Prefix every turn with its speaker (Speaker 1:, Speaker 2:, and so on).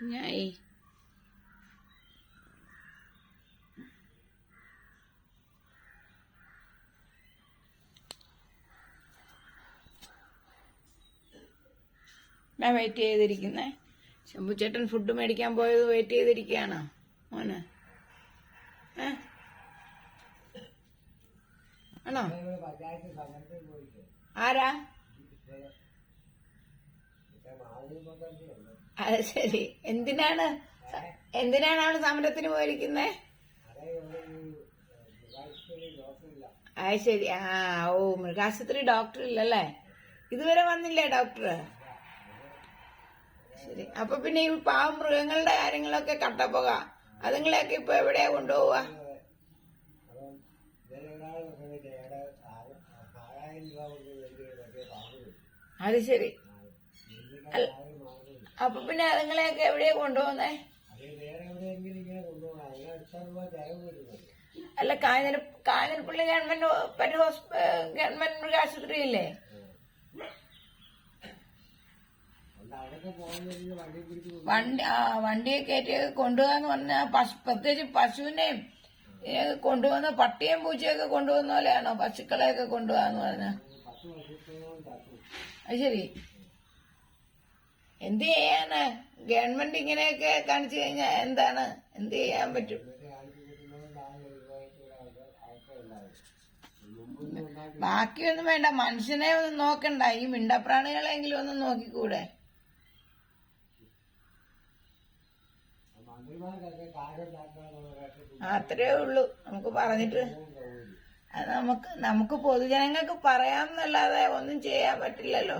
Speaker 1: കുഞ്ഞായി ഞാൻ wait ചെയ്തിരിക്കുന്നേ. ശംഭുചേട്ടൻ food മേടിക്കാൻ പോയത് വെയിറ്റ് ചെയ്തിരിക്കുകയാണോ. മോനെ. ഏ? ആണോ? ആരാ? അത് ശരി. എന്തിനാണ്? എന്തിനാണ് അവൾ സമരത്തിന് പോയിരിക്കുന്നേ?
Speaker 2: അത്
Speaker 1: ശരി. ആ ഓ മൃഗാശുപത്രി ഡോക്ടർ ഇല്ലല്ലേ ഇതുവരെ വന്നില്ലേ ഡോക്ടർ ശരി. അപ്പൊ പിന്നെ ഈ പാവ മൃഗങ്ങളുടെ കാര്യങ്ങളൊക്കെ കട്ടപ്പോക അതുങ്ങളെയൊക്കെ ഇപ്പൊ എവിടെയാ കൊണ്ടുപോവാ? അത് ശരി. അപ്പൊ പിന്നെ അതുങ്ങളെയൊക്കെ എവിടെയാ കൊണ്ടുപോകുന്നേ? അല്ല Kanjira Kanjirappally government pet hospital government മൃഗാശുപത്രി ഇല്ലേ?
Speaker 2: വണ്ടി
Speaker 1: ആ വണ്ടിയെ കയറ്റി കൊണ്ടുപോകാന്ന് പറഞ്ഞാൽ പ്രത്യേകിച്ച് പശുവിനെയും ഏ, കൊണ്ടുവന്ന പട്ടിയും പൂച്ചയൊക്കെ കൊണ്ടുവന്ന പോലെയാണോ? പശുക്കളെയൊക്കെ കൊണ്ടുപോകാന്ന് പറഞ്ഞ. അത് ശരി. എന്ത് ചെയ്യാന്? ഗവൺമെന്റ് ഇങ്ങനെയൊക്കെ കാണിച്ചു കഴിഞ്ഞാൽ എന്താണ്? എന്ത് ചെയ്യാൻ പറ്റും? ബാക്കിയൊന്നും വേണ്ട. മനുഷ്യനെ ഒന്നും നോക്കണ്ട. ഈ മിണ്ടപ്രാണികളെങ്കിലും ഒന്ന് നോക്കിക്കൂടെ? അത്രേ ഉള്ളൂ. നമുക്ക് പറഞ്ഞിട്ട് അത് നമുക്ക് നമുക്ക് പൊതുജനങ്ങൾക്ക് പറയാമെന്നല്ലാതെ ഒന്നും ചെയ്യാൻ പറ്റില്ലല്ലോ.